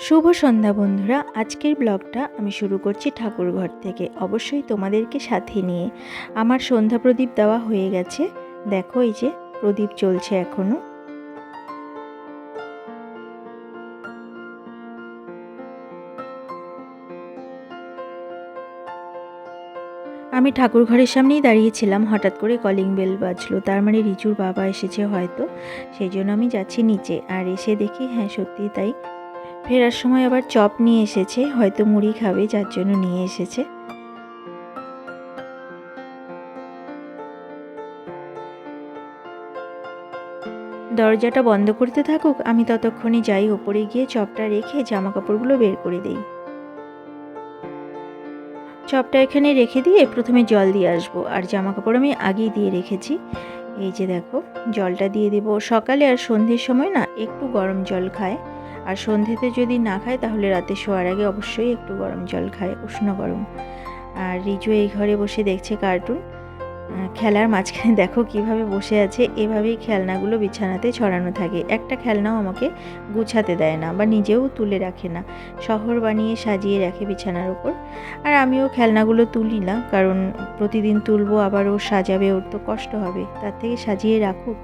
শুভ সন্ধ্যা বন্ধুরা, আজকের ব্লগটা আমি শুরু করছি ঠাকুরঘর থেকে। অবশ্যই তোমাদেরকে সাথে নিয়ে। আমার সন্ধ্যা প্রদীপ দেওয়া হয়ে গেছে। দেখো এই যে প্রদীপ চলছে এখনও। আমি ঠাকুর ঘরের সামনেই দাঁড়িয়েছিলাম, হঠাৎ করে কলিং বেল বাজলো। তার মানে রিচুর বাবা এসেছে হয়তো। সেই জন্য আমি যাচ্ছি নিচে। আর এসে দেখি হ্যাঁ সত্যি তাই। ফেরার সময় আবার চপ নিয়ে এসেছে, হয়তো মুড়ি খাবে, যার জন্য নিয়ে এসেছে। দরজাটা বন্ধ করতে থাকুক, আমি ততক্ষণে যাই, ওপরে গিয়ে চপটা রেখে জামা কাপড়গুলো বের করে দেই। চপটা এখানে রেখে দিয়ে প্রথমে জল দিয়ে আসব, আর জামা কাপড় আমি আগেই দিয়ে রেখেছি। এই যে দেখো, জলটা দিয়ে দেব। সকালে আর সন্ধ্যের সময় না, একটু গরম জল খায়। আর সন্ধ্যেতে যদি না খায়, তাহলে রাতে শোয়ার আগে অবশ্যই একটু গরম জল খায়, উষ্ণ গরম। আর রিজু এই ঘরে বসে দেখছে কার্টুন। খেলার মাঝখানে দেখো কীভাবে বসে আছে। এভাবেই খেলনাগুলো বিছানাতে ছড়ানো থাকে। একটা খেলনাও আমাকে গুছাতে দেয় না বা নিজেও তুলে রাখে না। শহর বানিয়ে সাজিয়ে রাখে বিছানার ওপর। আর আমিও খেলনাগুলো তুলি না, কারণ প্রতিদিন তুলবো, আবার ও সাজাবে, ওর তো কষ্ট হবে। তার থেকে সাজিয়ে রাখুক।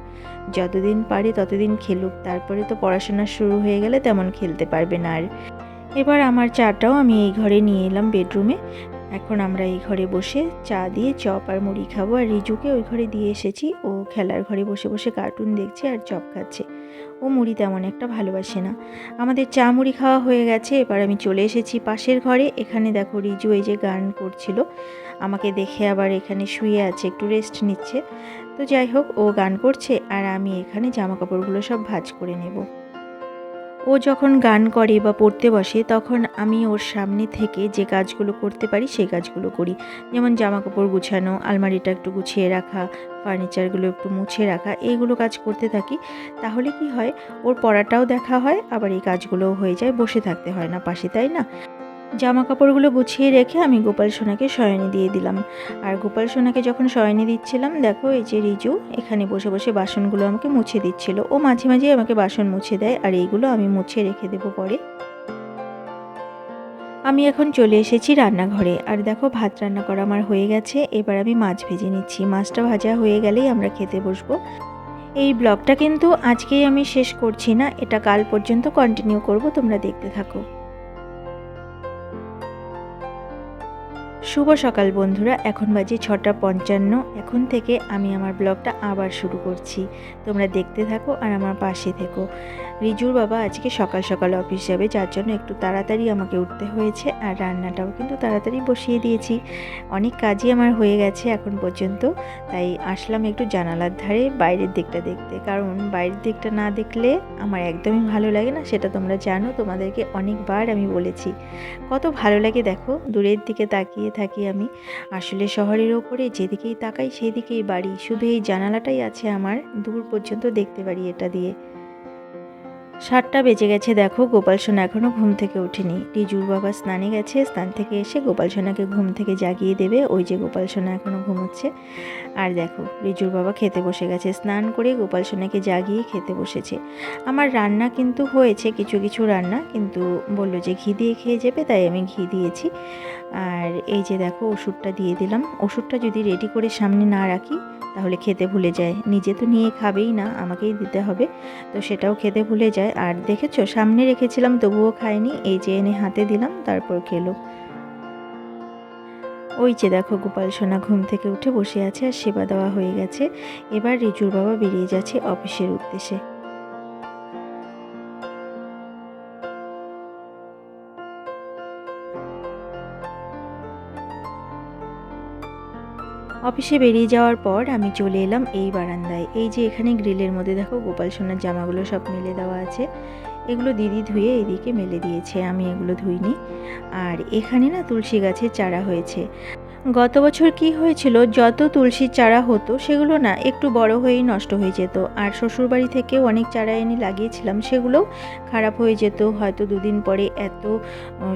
যতদিন পারে ততদিন খেলুক, তারপরে তো পড়াশোনা শুরু হয়ে গেলে তেমন খেলতে পারবে না আর। এবার আমার চাটাও আমি এই ঘরে নিয়ে এলাম বেডরুমে। এখন আমরা এই ঘরে বসে চা দিয়ে চপ আর মুড়ি খাব, আর রিজুকে ওই ঘরে দিয়ে এসেছি। ও খেলার ঘরে বসে বসে কার্টুন দেখছে আর চপ খাচ্ছে। ও মুড়ি তেমন একটা ভালোবাসে না। আমাদের চা মুড়ি খাওয়া হয়ে গেছে, এবার আমি চলে এসেছি পাশের ঘরে। এখানে দেখো রিজু এই যে গান করছিল। আমাকে দেখে আবার এখানে শুয়ে আছে, একটু রেস্ট নিচ্ছে। তো যাই হোক, ও গান করছে আর আমি এখানে জামা কাপড়গুলো সব ভাঁজ করে নেব। ও যখন গান করে বা পড়তে বসে, তখন আমি ওর সামনে থেকে যে কাজগুলো করতে পারি, সেই কাজগুলো করি। যেমন জামা কাপড় গুছানো, আলমারিটা একটু গুছিয়ে রাখা, ফার্নিচারগুলো একটু মুছে রাখা, এইগুলো কাজ করতে থাকি। তাহলে কি হয়, ওর পড়াটাও দেখা হয়, আবার এই কাজগুলোও হয়ে যায়, বসে থাকতে হয় না, পাশে, তাই না? জামা কাপড়গুলো গুছিয়ে রেখে আমি গোপাল সোনাকে শয়নে দিয়ে দিলাম। আর গোপাল সোনাকে যখন শয়নে দিচ্ছিলাম, দেখো এই যে রিজু, এখানে বসে বসে বাসনগুলো আমাকে মুছে দিচ্ছিল। ও মাঝে মাঝে আমাকে বাসন মুছে দেয়, আর এইগুলো আমি মুছে রেখে দেবো পরে। আমি এখন চলে এসেছি রান্নাঘরে। আর দেখো, ভাত রান্না করা আমার হয়ে গেছে। এবার আমি মাছ ভেজে নিচ্ছি। মাছটা ভাজা হয়ে গেলেই আমরা খেতে বসবো। এই ব্লগটা কিন্তু আজকেই আমি শেষ করছি না। এটা কাল পর্যন্ত কন্টিনিউ করব, তোমরা দেখতে থাকো। শুভ সকাল বন্ধুরা, এখন বাজে ছটা পঞ্চান্ন। এখন থেকে আমি আমার ব্লগটা আবার শুরু করছি। তোমরা দেখতে থাকো আর আমার পাশে থেকো। রিজুর বাবা আজকে সকাল সকাল অফিস যাবে, যার জন্য একটু তাড়াতাড়ি আমাকে উঠতে হয়েছে আর রান্নাটাও কিন্তু তাড়াতাড়ি বসিয়ে দিয়েছি। অনেক কাজই আমার হয়ে গেছে এখন পর্যন্ত, তাই আসলাম একটু জানালার ধারে বাইরের দিকটা দেখতে। কারণ বাইরের দিকটা না দেখলে আমার একদমই ভালো লাগে না, সেটা তোমরা জানো, তোমাদেরকে অনেকবার আমি বলেছি। কত ভালো লাগে দেখো, দূরের দিকে তাকিয়ে থাকি আমি। আসলে শহরের ওপরে যেদিকেই তাকাই সেদিকেই বাড়ি। শুধু এই জানালাটাই আছে আমার, দূর পর্যন্ত দেখতে পারি এটা দিয়ে। সাতটা বেজে গেছে, দেখো। গোপাল সোনা এখনও ঘুম থেকে ওঠেনি। রিজুর বাবা স্নানে গেছে, স্নান থেকে এসে গোপাল সোনাকে ঘুম থেকে জাগিয়ে দেবে। ওই যে গোপাল সোনা এখনও ঘুমোচ্ছে। আর দেখো, রিজুর বাবা খেতে বসে গেছে। স্নান করে গোপাল সোনাকে জাগিয়ে খেতে বসেছে। আমার রান্না কিন্তু হয়েছে, কিছু কিছু রান্না। কিন্তু বলল যে ঘি দিয়ে খেয়ে যাবে, তাই আমি ঘি দিয়েছি। আর এই যে দেখো, ওষুধটা দিয়ে দিলাম। ওষুধটা যদি রেডি করে সামনে না রাখি তাহলে খেতে ভুলে যায়। নিজে তো নিয়ে খাবেই না, আমাকেই দিতে হবে। তো সেটাও খেতে ভুলে যায়। আর দেখেছ, সামনে রেখেছিলাম, তবুও খায়নি। এই যে এনে হাতে দিলাম, তারপর খেলো। ওই যে দেখো, গোপাল সোনা ঘুম থেকে উঠে বসে আছে আর সেবা দেওয়া হয়ে গেছে। এবার রিজুর বাবা বেরিয়ে যাচ্ছে অফিসের উদ্দেশ্যে। অফিসে বেরিয়ে যাওয়ার পর আমি চলে এলাম এই বারান্দায়। এই যে এখানে গ্রিলের মধ্যে দেখো গোপাল সোনার জামাগুলো সব মেলে দেওয়া আছে। এগুলো দিদি ধুয়ে এদিকে মেলে দিয়েছে, আমি এগুলো ধুইনি। আর এখানে না তুলসী গাছের চারা হয়েছে। গত বছর কি হয়েছিল, যত তুলসীর চারা হতো, সেগুলো না একটু বড় হয়েই নষ্ট হয়ে যেত। আর শ্বশুরবাড়ি থেকেও অনেক চারা এনে লাগিয়েছিলাম, সেগুলোও খারাপ হয়ে যেত। হয়তো দুদিন পরে এত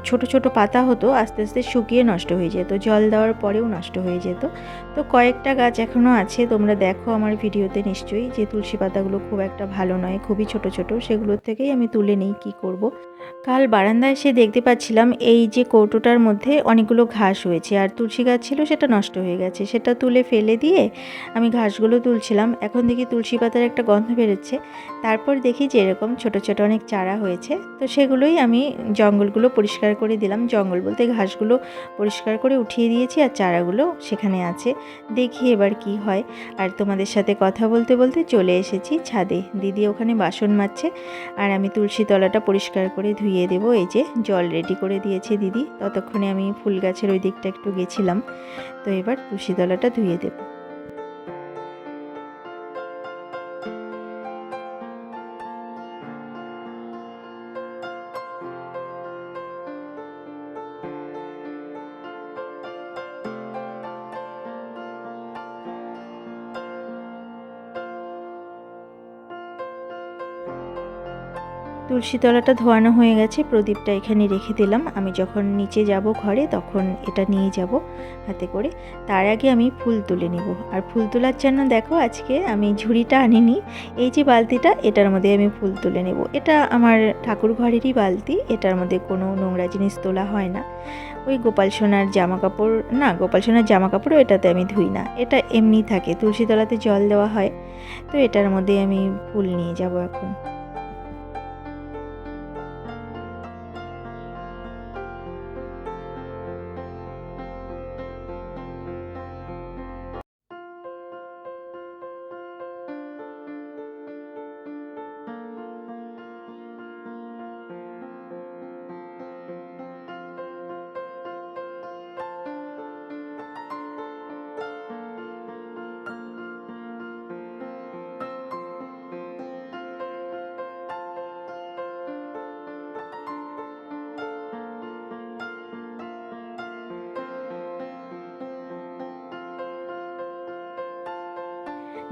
ছোট ছোট পাতা হতো, আস্তে আস্তে শুকিয়ে নষ্ট হয়ে যেত। জল দেওয়ার পরেও নষ্ট হয়ে যেত। তো কয়েকটা গাছ এখনও আছে, তোমরা দেখো আমার ভিডিওতে নিশ্চয়ই যে তুলসী পাতাগুলো খুব একটা ভালো নয়, খুবই ছোট ছোট, সেগুলোর থেকেই আমি তুলে নেই, কি করব। কাল বারান্দায় এসে দেখতে পাচ্ছিলাম, এই যে কৌটোটার মধ্যে অনেকগুলো ঘাস হয়েছে। আর তুলসী গাছ ছিল সেটা নষ্ট হয়ে গেছে। সেটা তুলে ফেলে দিয়ে আমি ঘাসগুলো তুলছিলাম। এখন দেখি তুলসী পাতার একটা গন্ধ বেরোচ্ছে। তারপর দেখি যে এরকম ছোট ছোট অনেক চারা হয়েছে। তো সেগুলোই আমি জঙ্গলগুলো পরিষ্কার করে দিলাম। জঙ্গল বলতে ঘাসগুলো পরিষ্কার করে উঠিয়ে দিয়েছি আর চারাগুলো সেখানে আছে। দেখি এবার কি হয়। আর তোমাদের সাথে কথা বলতে বলতে চলে এসেছি ছাদে। দিদি ওখানে বাসন মাজছে। আর আমি তুলসী তলাটা পরিষ্কার করে ধুয়ে দেবো। এই যে জল রেডি করে দিয়েছে দিদি। ততক্ষণে আমি ফুল গাছের ওই দিকটা একটু গেছিলাম। তো এবার তুলসী তলাটা ধুয়ে দেবো। তুলসী তলাটা ধোয়ানো হয়ে গেছে, প্রদীপটা এখানে রেখে দিলাম। আমি যখন নিচে যাব ঘরে, তখন এটা নিয়ে যাব হাতে করে। তার আগে আমি ফুল তুলে নেব। আর ফুল তোলার জন্য দেখো, আজকে আমি ঝুড়িটা আনিনি। এই যে বালতিটা, এটার মধ্যে আমি ফুল তুলে নেব। এটা আমার ঠাকুর ঘরেরই বালতি, এটার মধ্যে কোনো নোংরা জিনিস তোলা হয় না। ওই গোপাল সোনার জামা কাপড় না, গোপাল সোনার জামা কাপড়ও এটাতে আমি ধুই না। এটা এমনি থাকে, তুলসী তলাতে জল দেওয়া হয়। তো এটার মধ্যে আমি ফুল নিয়ে যাব এখন।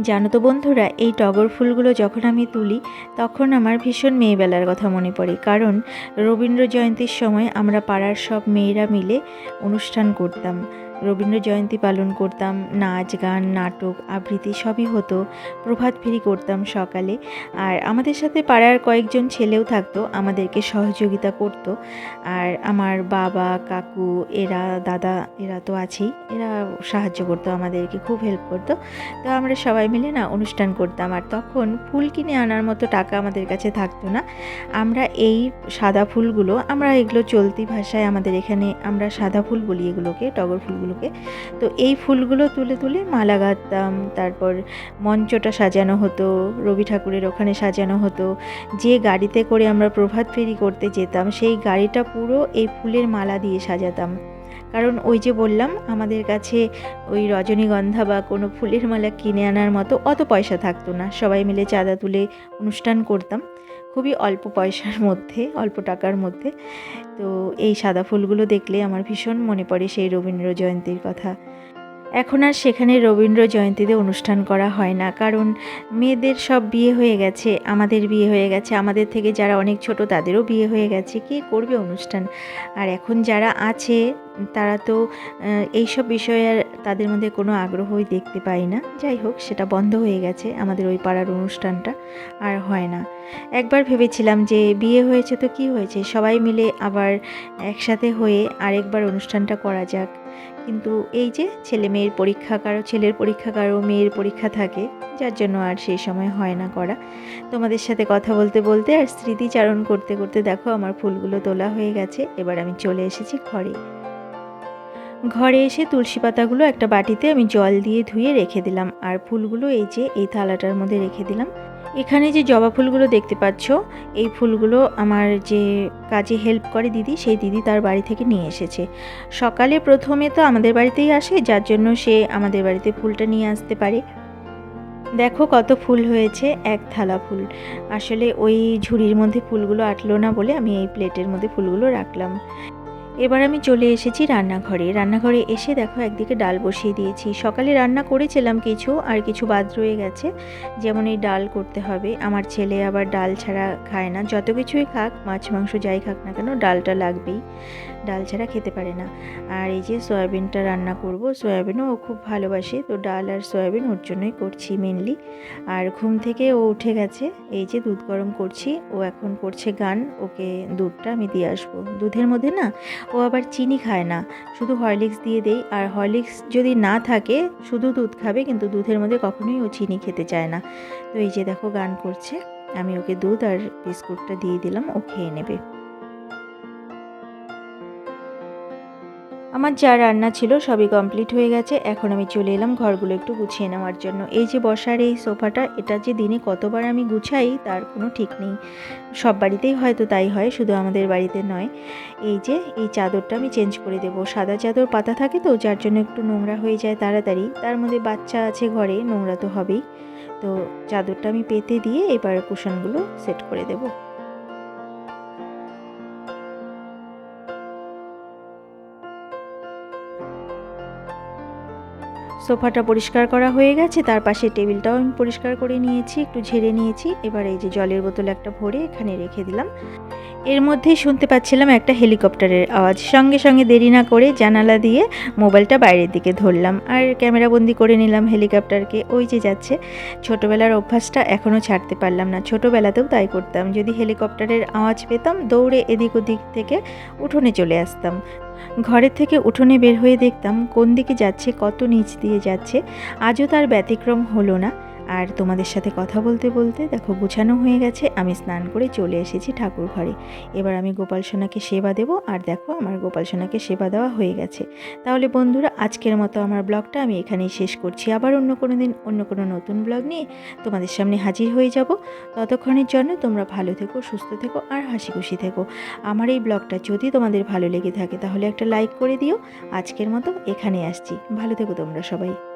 জানো তো বন্ধুরা, এই টগর ফুলগুলো যখন আমি তুলি, তখন আমার ভীষণ মেয়েবেলার কথা মনে পড়ে। কারণ রবীন্দ্র জয়ন্তীর সময় আমরা পাড়ার সব মেয়েরা মিলে অনুষ্ঠান করতাম। রবীন্দ্র জয়ন্তী পালন করতাম, নাচ, গান, নাটক, আবৃত্তি সবই হতো, প্রভাত ফেরি করতাম সকালে। আর আমাদের সাথে পাড়ার কয়েকজন ছেলেও থাকতো, আমাদেরকে সহযোগিতা করত। আর আমার বাবা, কাকু, এরা, দাদা, এরা তো আছেই, এরা সাহায্য করতো আমাদেরকে, খুব হেল্প করতো। তো আমরা সবাই মিলে না অনুষ্ঠান করতাম। আর তখন ফুল কিনে আনার মতো টাকা আমাদের কাছে থাকতো না। আমরা এই সাদা ফুলগুলো, আমরা এগুলো চলতি ভাষায় আমাদের এখানে আমরা সাদা ফুল বলি এগুলোকে, টগর ফুলগুলোকে। তো এই ফুলগুলো তুলে তুলে মালা গাঁথতাম তারপর মঞ্চটা সাজানো হতো, রবি ঠাকুরের ওখানে সাজানো হতো। যে গাড়িতে করে আমরা প্রভাত ফেরি করতে যেতাম, সেই গাড়িটা পুরো এই ফুলের মালা দিয়ে সাজাতাম। কারণ ওই যে বললাম, আমাদের কাছে ওই রজনীগন্ধা বা কোনো ফুলের মালা কিনে আনার মতো অত পয়সা থাকতো না। সবাই মিলে চাঁদা তুলে অনুষ্ঠান করতাম। খুবই অল্প পয়সার মধ্যে, অল্প টাকার মধ্যে। তো এই সাদা ফুলগুলো দেখলে আমার ভীষণ মনে পড়ে সেই রবীন্দ্র জয়ন্তীর কথা। এখন আর সেখানে রবীন্দ্র জয়ন্তীতে অনুষ্ঠান করা হয় না, কারণ মেয়েদের সব বিয়ে হয়ে গেছে, আমাদের বিয়ে হয়ে গেছে, আমাদের থেকে যারা অনেক ছোট তাদেরও বিয়ে হয়ে গেছে, কে করবে অনুষ্ঠান? আর এখন যারা আছে, তারা তো এইসব বিষয়ে আর তাদের মধ্যে কোনো আগ্রহই দেখতে পাই না। যাই হোক, সেটা বন্ধ হয়ে গেছে, আমাদের ওই পাড়ার অনুষ্ঠানটা আর হয় না। একবার ভেবেছিলাম যে বিয়ে হয়েছে তো কি হয়েছে? সবাই মিলে আবার একসাথে হয়ে আরেকবার অনুষ্ঠানটা করা যাক। কিন্তু এই যে ছেলে মেয়ের পরীক্ষা কারও, ছেলের পরীক্ষা কারও, মেয়ের পরীক্ষা থাকে, যার জন্য আর সেই সময় হয় না করা। তোমাদের সাথে কথা বলতে বলতে আর স্মৃতিচারণ করতে করতে দেখো আমার ফুলগুলো তোলা হয়ে গেছে। এবার আমি চলে এসেছি ঘরে। ঘরে এসে তুলসী পাতাগুলো একটা বাটিতে আমি জল দিয়ে ধুয়ে রেখে দিলাম, আর ফুলগুলো এই যে, এই থালাটার মধ্যে রেখে দিলাম। এখানে যে জবা ফুলগুলো দেখতে পাচ্ছ, এই ফুলগুলো আমার যে কাজে হেল্প করে দিদি, সেই দিদি তার বাড়ি থেকে নিয়ে এসেছে। সকালে প্রথমে তো আমাদের বাড়িতেই আসে, যার জন্য সে আমাদের বাড়িতে ফুলটা নিয়ে আসতে পারে। দেখো কত ফুল হয়েছে, এক থালা ফুল। আসলে ওই ঝুড়ির মধ্যে ফুলগুলো আটলো না বলে আমি এই প্লেটের মধ্যে ফুলগুলো রাখলাম। এবার আমি চলে এসেছি রান্নাঘরে। রান্নাঘরে এসে দেখো একদিকে ডাল বসিয়ে দিয়েছি। সকালে রান্না করেছিলাম কিছু, আর কিছু বাদ রয়ে গেছে। যেমন এই ডাল করতে হবে। আমার ছেলে আবার ডাল ছাড়া খায় না। যত কিছুই খাক, মাছ, মাংস যাই খাক না কেন, ডালটা লাগবেই। ডাল ছাড়া খেতে পারে না। আর এই যে সয়াবিনটা রান্না করব, সয়াবিনও ও খুব ভালোবাসে। তো ডাল আর সয়াবিন ওর জন্যই করছি মেনলি আর ঘুম থেকে ও উঠে গেছে। এই যে দুধ গরম করছি। ও এখন করছে গান। ওকে দুধটা আমি দিয়ে আসব। দুধের মধ্যে না ও আবার চিনি খায় না। শুধু হরলিক্স দিয়ে দেই, আর হরলিক্স যদি না থাকে, শুধু দুধ খাবে, কিন্তু দুধের মধ্যে কখনোই ও চিনি খেতে চায় না। তো এই যে দেখো, গান করছে। আমি ওকে দুধ আর বিস্কুটটা দিয়ে দিলাম, ও খেয়ে নেবে। আমার যা রান্না ছিল সবই কমপ্লিট হয়ে গেছে। এখন আমি চলে এলাম ঘরগুলো একটু গুছিয়ে নেওয়ার জন্য। এই যে বসার এই সোফাটা, এটা যে দিনে কতবার আমি গুছাই তার কোনো ঠিক নেই। সব বাড়িতেই হয়তো তাই হয়, শুধু আমাদের বাড়িতে নয়। এই যে, এই চাদরটা আমি চেঞ্জ করে দেবো। সাদা চাদর পাতা থাকে তো, যার জন্য একটু নোংরা হয়ে যায় তাড়াতাড়ি। তার মধ্যে বাচ্চা আছে ঘরে, নোংরা তো হবেই। তো চাদরটা আমি পেতে দিয়ে এবার কুশনগুলো সেট করে দেবো। সোফাটা পরিষ্কার করা হয়ে গেছে, তার পাশে টেবিলটাও আমি পরিষ্কার করে নিয়েছি, একটু ঝেড়ে নিয়েছি। এবার এই যে জলের বোতল একটা ভরে এখানে রেখে দিলাম। এর মধ্যেই শুনতে পাচ্ছিলাম একটা হেলিকপ্টারের আওয়াজ। সঙ্গে সঙ্গে দেরি না করে জানালা দিয়ে মোবাইলটা বাইরের দিকে ধরলাম আর ক্যামেরা বন্দি করে নিলাম হেলিকপ্টারকে। ওই যে যাচ্ছে। ছোটোবেলার অভ্যাসটা এখনও ছাড়তে পারলাম না। ছোটোবেলাতেও তাই করতাম। যদি হেলিকপ্টারের আওয়াজ পেতাম, দৌড়ে এদিক ওদিক থেকে উঠোনে চলে আসতাম। ঘরের থেকে উঠোনে বের হয়ে দেখতাম কোন দিকে যাচ্ছে, কত নিচ দিয়ে যাচ্ছে, আজও তার ব্যতিক্রম হলো না। আর তোমাদের সাথে কথা বলতে বলতে, দেখো গুছানো হয়ে গেছে, আমি স্নান করে চলে এসেছি ঠাকুর ঘরে। এবার আমি গোপাল সোনাকে সেবা দেব, আর দেখো আমার গোপাল সোনাকে সেবা দেওয়া হয়ে গেছে। তাহলে বন্ধুরা, আজকের মতো আমার ব্লগটা আমি এখানেই শেষ করছি। আবার অন্য কোনো দিন, অন্য কোনো নতুন ব্লগ নিয়ে তোমাদের সামনে হাজির হয়ে যাব। ততক্ষণের জন্য তোমরা ভালো থেকো, সুস্থ থেকো, আর হাসি খুশি থেকো। আমার এই ব্লগটা যদি তোমাদের ভালো লেগে থাকে, তাহলে একটা লাইক করে দিও। আজকের মতো এখানে আসছি। ভালো থেকো তোমরা সবাই।